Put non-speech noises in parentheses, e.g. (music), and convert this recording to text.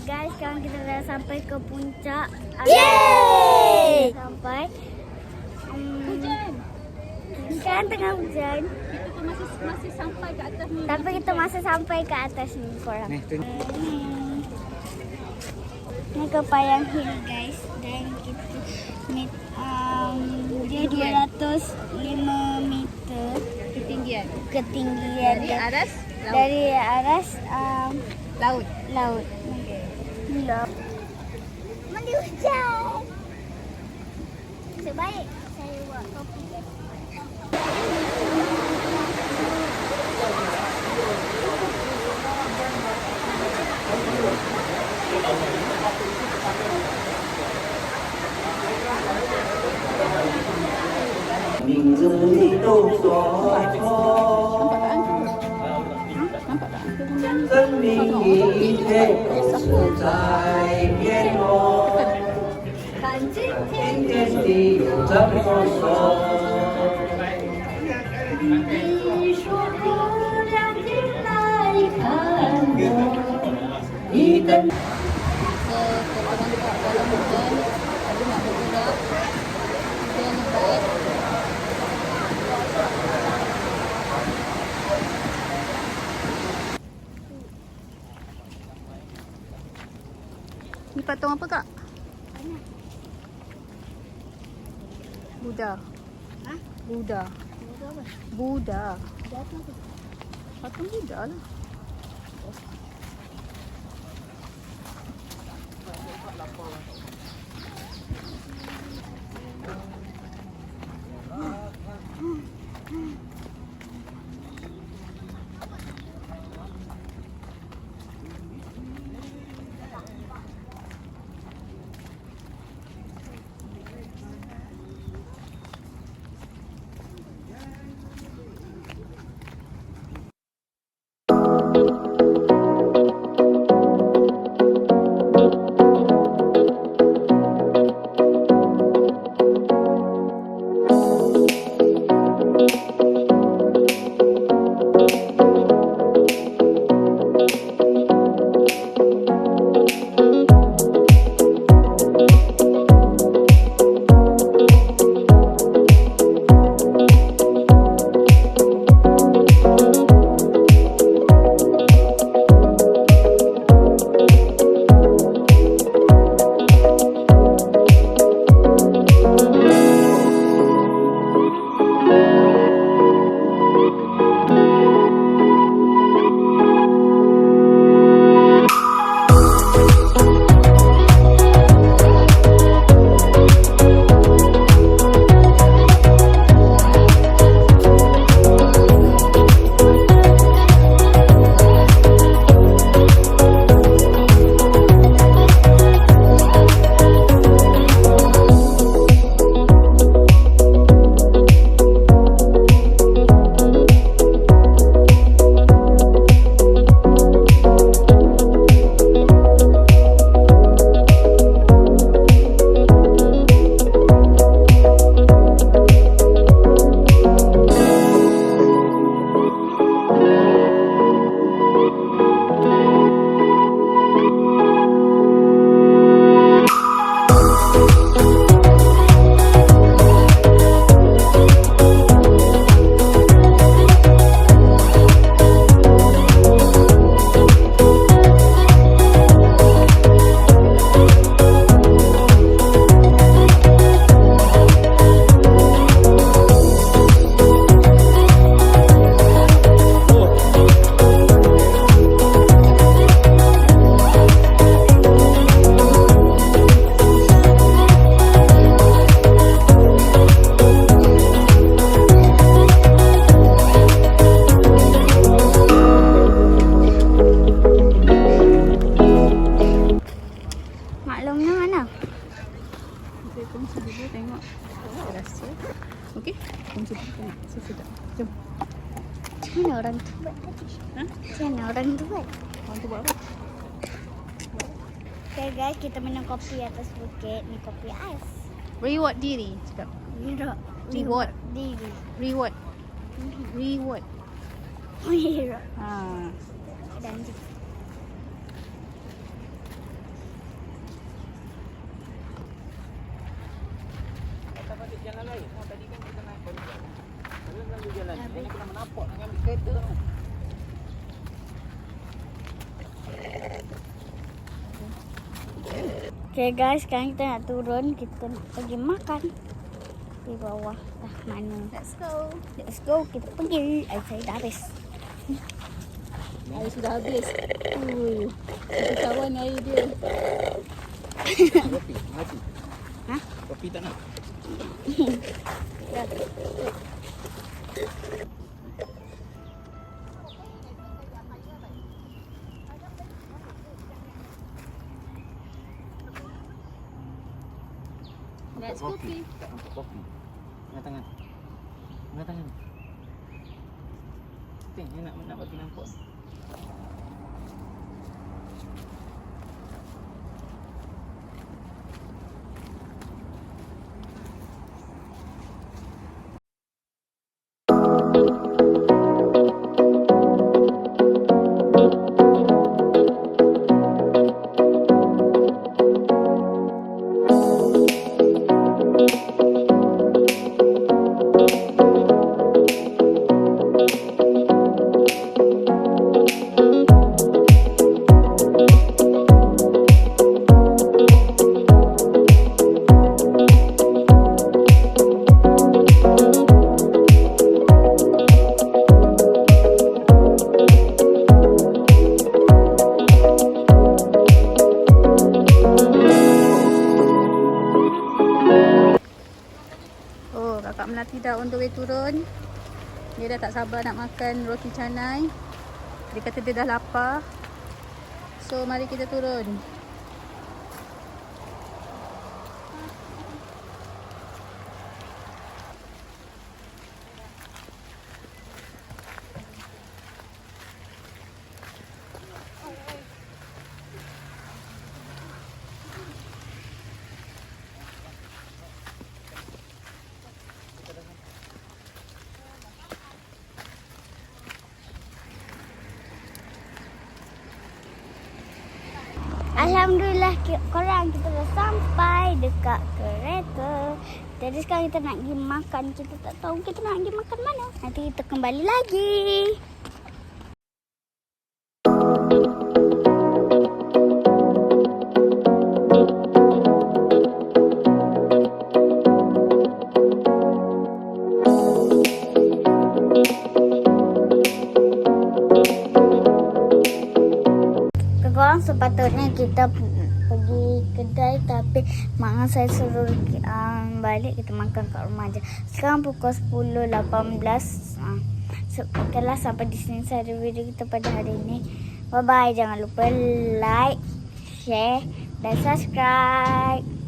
guys, sekarang kita dah sampai ke puncak. Yeay! Sampai. Hmm, sekarang tengah hujan. Kita masih masih sampai ke atas ni. Tapi kita masih sampai ke atas ni korang. Ni tu. Hmm. Ni ke Payang Hill guys dan kita ni um, dia 205 meter Ketinggian. ketinggian Dari aras laut. dari aras um, laut. laut. Dạ. Mình đi chơi. Sự bay. mình dùng đi đâu đó thôi Thank you. Ni patung apa kak? Buddha. Ha? Buddha. Buddha. Patung Buddha lah. Maklumnya Mana orang tu? Ha? Mana orang tu buat? Orang tu buat apa? Okay guys, kita minum kopi atas bukit. Ni kopi ais. Reward diri, cakap. Reward. Reward. Diri. Reward. Mm-hmm. Reward. Reward. Ha. Dan Jalan lain, mau tadi juga. Okay guys, sekarang kita nak turun. Kita nak pergi makan. Di bawah dah mana. Let's go. Let's go. Kita pergi. Air saya dah habis. Air sudah habis. Uh, satu cawan air dia. Kopi, mati. Ha? Kopi tak nak. Let's (laughs) Kopi. kopi. Nampak kopi. Angkat tangan. Angkat tangan. Ting, nak nak bagi nampak. Melati dah on the way turun. Dia dah tak sabar nak makan roti canai. Dia kata dia dah lapar. So, mari kita turun. Alhamdulillah korang kita dah sampai dekat kereta. Jadi sekarang kita nak pergi makan. Kita tak tahu kita nak pergi makan mana. Nanti kita kembali lagi. Kita pergi kedai tapi mak saya suruh um, balik kita makan kat rumah je. Sekarang pukul 10.18. Uh, so, okay lah sampai di sini saja video kita pada hari ini. Bye bye. Jangan lupa like, share dan subscribe.